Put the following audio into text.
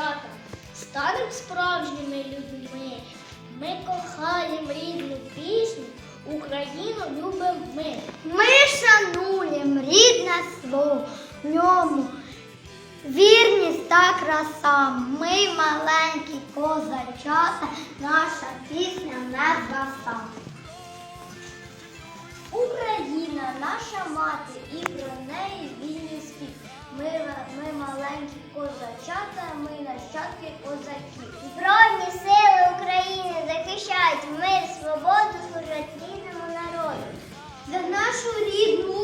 дівчата, станемо справжніми людьми. Ми кохаємо рідну пісню, Україну любимо ми. Ми шануємо рідне слово, в ньому вірність та краса. Ми маленькі козачата, наша пісня не згаса. Україна, наша мати, і про неї вільний світ. Ми, ми маленькі козачата, ми нащадки козаків. Збройні сили України захищають мир, свободу, служать рідному народу. За нашу рідну